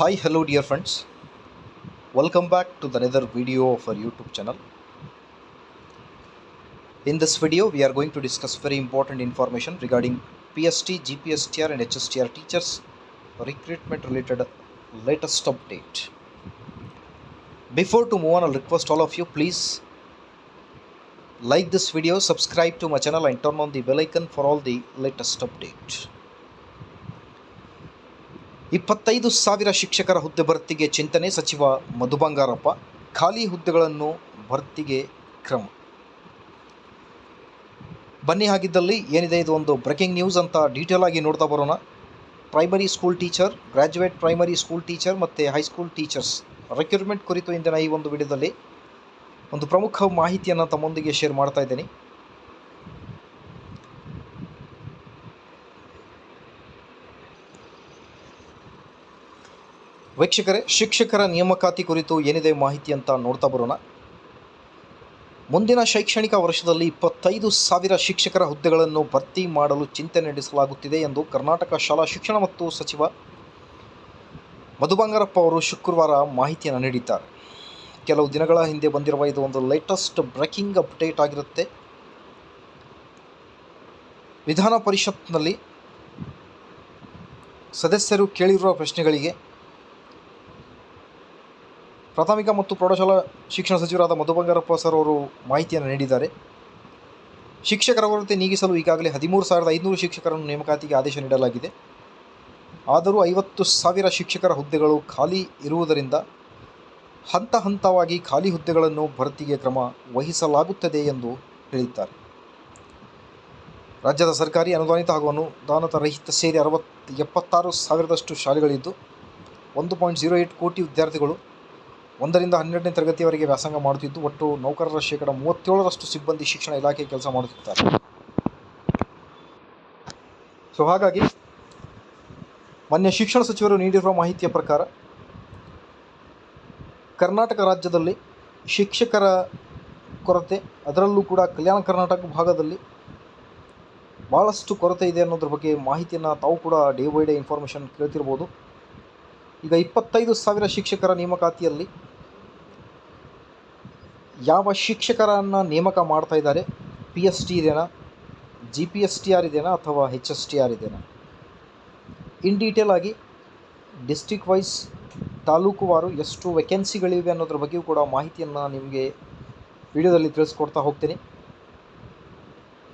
Hi, hello, dear friends. Welcome back to the another video of our YouTube channel. In this video, we are going to discuss very important information regarding PST, GPSTR, and HSTR teachers recruitment related latest update. Before to move on, I'll request all of you please like this video, subscribe to my channel, and turn on the bell icon for all the latest update. ಇಪ್ಪತ್ತೈದು ಸಾವಿರ ಶಿಕ್ಷಕರ ಹುದ್ದೆ ಭರ್ತಿಗೆ ಚಿಂತನೆ ಸಚಿವ ಮಧು ಬಂಗಾರಪ್ಪ. ಖಾಲಿ ಹುದ್ದೆಗಳನ್ನು ಭರ್ತಿಗೆ ಕ್ರಮ. ಬನ್ನಿ ಹಾಗಿದ್ದಲ್ಲಿ ಏನಿದೆ? ಇದು ಒಂದು ಬ್ರೇಕಿಂಗ್ ನ್ಯೂಸ್ ಅಂತ ಡೀಟೇಲ್ ಆಗಿ ನೋಡ್ತಾ ಬರೋಣ. Primary school teacher, graduate primary school teacher ಮತ್ತು ಹೈಸ್ಕೂಲ್ ಟೀಚರ್ಸ್ ರೆಕ್ರೂಟ್ಮೆಂಟ್ ಕುರಿತು ಇಂದಿನ ಈ ಒಂದು ವಿಡಿಯೋದಲ್ಲಿ ಒಂದು ಪ್ರಮುಖ ಮಾಹಿತಿಯನ್ನು ತಮ್ಮೊಂದಿಗೆ ಶೇರ್ ಮಾಡ್ತಾ ಇದ್ದೀನಿ. ವೀಕ್ಷಕರೇ, ಶಿಕ್ಷಕರ ನೇಮಕಾತಿ ಕುರಿತು ಏನಿದೆ ಮಾಹಿತಿ ಅಂತ ನೋಡ್ತಾ ಬರೋಣ. ಮುಂದಿನ ಶೈಕ್ಷಣಿಕ ವರ್ಷದಲ್ಲಿ ಇಪ್ಪತ್ತೈದು ಸಾವಿರ ಶಿಕ್ಷಕರ ಹುದ್ದೆಗಳನ್ನು ಭರ್ತಿ ಮಾಡಲು ಚಿಂತನೆ ನಡೆಸಲಾಗುತ್ತಿದೆ ಎಂದು ಕರ್ನಾಟಕ ಶಾಲಾ ಶಿಕ್ಷಣ ಮತ್ತು ಸಚಿವ ಮಧು ಬಂಗಾರಪ್ಪ ಅವರು ಶುಕ್ರವಾರ ಮಾಹಿತಿಯನ್ನು ನೀಡಿದ್ದಾರೆ. ಕೆಲವು ದಿನಗಳ ಹಿಂದೆ ಬಂದಿರುವ ಇದು ಒಂದು ಲೇಟೆಸ್ಟ್ ಬ್ರೇಕಿಂಗ್ ಅಪ್ಡೇಟ್ ಆಗಿರುತ್ತೆ. ವಿಧಾನ ಪರಿಷತ್ನಲ್ಲಿ ಸದಸ್ಯರು ಕೇಳಿರುವ ಪ್ರಶ್ನೆಗಳಿಗೆ ಪ್ರಾಥಮಿಕ ಮತ್ತು ಪ್ರೌಢಶಾಲಾ ಶಿಕ್ಷಣ ಸಚಿವರಾದ ಮಧು ಬಂಗಾರಪ್ಪ ಸರ್ ಅವರು ಮಾಹಿತಿಯನ್ನು ನೀಡಿದ್ದಾರೆ. ಶಿಕ್ಷಕರ ಕೊರತೆ ನೀಗಿಸಲು ಈಗಾಗಲೇ ಹದಿಮೂರು ಸಾವಿರದ ಐದುನೂರು ಶಿಕ್ಷಕರನ್ನು ನೇಮಕಾತಿಗೆ ಆದೇಶ ನೀಡಲಾಗಿದೆ. ಆದರೂ ಐವತ್ತು ಸಾವಿರ ಶಿಕ್ಷಕರ ಹುದ್ದೆಗಳು ಖಾಲಿ ಇರುವುದರಿಂದ ಹಂತ ಹಂತವಾಗಿ ಖಾಲಿ ಹುದ್ದೆಗಳನ್ನು ಭರ್ತಿಗೆ ಕ್ರಮ ವಹಿಸಲಾಗುತ್ತದೆ ಎಂದು ಹೇಳಿದ್ದಾರೆ. ರಾಜ್ಯದ ಸರ್ಕಾರಿ ಅನುದಾನಿತ ಹಾಗೂ ಅನುದಾನದ ರಹಿತ ಸೇರಿ ಅರವತ್ತು ಎಪ್ಪತ್ತಾರು ಸಾವಿರದಷ್ಟು ಶಾಲೆಗಳಿದ್ದು, ಒಂದು ಪಾಯಿಂಟ್ ಜೀರೋ ಏಟ್ ಕೋಟಿ ವಿದ್ಯಾರ್ಥಿಗಳು ಒಂದರಿಂದ ಹನ್ನೆರಡನೇ ತರಗತಿಯವರೆಗೆ ವ್ಯಾಸಂಗ ಮಾಡುತ್ತಿದ್ದು, ಒಟ್ಟು ನೌಕರರ ಶೇಕಡ ಮೂವತ್ತೇಳರಷ್ಟು ಸಿಬ್ಬಂದಿ ಶಿಕ್ಷಣ ಇಲಾಖೆ ಕೆಲಸ ಮಾಡುತ್ತಿದ್ದಾರೆ. ಸೊ ಹಾಗಾಗಿ ಮಾನ್ಯ ಶಿಕ್ಷಣ ಸಚಿವರು ನೀಡಿರುವ ಮಾಹಿತಿಯ ಪ್ರಕಾರ ಕರ್ನಾಟಕ ರಾಜ್ಯದಲ್ಲಿ ಶಿಕ್ಷಕರ ಕೊರತೆ, ಅದರಲ್ಲೂ ಕೂಡ ಕಲ್ಯಾಣ ಕರ್ನಾಟಕ ಭಾಗದಲ್ಲಿ ಭಾಳಷ್ಟು ಕೊರತೆ ಇದೆ ಅನ್ನೋದ್ರ ಬಗ್ಗೆ ಮಾಹಿತಿಯನ್ನು ತಾವು ಕೂಡ ಡೇ ಬೈ ಡೇ ಇನ್ಫಾರ್ಮೇಷನ್ ಕೇಳ್ತಿರ್ಬೋದು. ಈಗ ಇಪ್ಪತ್ತೈದು ಸಾವಿರ ಶಿಕ್ಷಕರ ನೇಮಕಾತಿಯಲ್ಲಿ ಯಾವ ಶಿಕ್ಷಕರನ್ನು ನೇಮಕ ಮಾಡ್ತಾ ಇದ್ದಾರೆ? ಪಿ ಎಸ್ ಟಿ ಇದೆಯಾ G P S T R ಇದೆಯಾ ಅಥವಾ ಹೆಚ್ ಎಸ್ ಟಿ ಆರ್ ಇದೆಯಾ ಇನ್ ಡೀಟೇಲ್ ಆಗಿ ಡಿಸ್ಟಿಕ್ ವೈಸ್ ತಾಲೂಕುವಾರು ಎಷ್ಟು ವೆಕೆನ್ಸಿಗಳಿವೆ ಅನ್ನೋದ್ರ ಬಗ್ಗೆಯೂ ಕೂಡ ಮಾಹಿತಿಯನ್ನು ನಿಮಗೆ ವಿಡಿಯೋದಲ್ಲಿ ತಿಳಿಸ್ಕೊಡ್ತಾ ಹೋಗ್ತೀನಿ.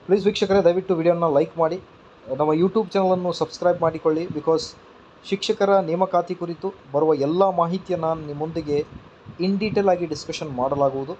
ಪ್ಲೀಸ್ ವೀಕ್ಷಕರೇ, ದಯವಿಟ್ಟು ವಿಡಿಯೋನ ಲೈಕ್ ಮಾಡಿ. ನಮ್ಮ ಯೂಟ್ಯೂಬ್ ಚಾನಲನ್ನು ಸಬ್ಸ್ಕ್ರೈಬ್ ಮಾಡಿಕೊಳ್ಳಿ ಬಿಕಾಸ್ ಶಿಕ್ಷಕರ ನೇಮಕಾತಿ ಕುರಿತು ಬರುವ ಎಲ್ಲ ಮಾಹಿತಿಯನ್ನು ನಿಮ್ಮೊಂದಿಗೆ ಇನ್ ಡೀಟೇಲ್ ಆಗಿ ಡಿಸ್ಕಷನ್ ಮಾಡಲಾಗುವುದು.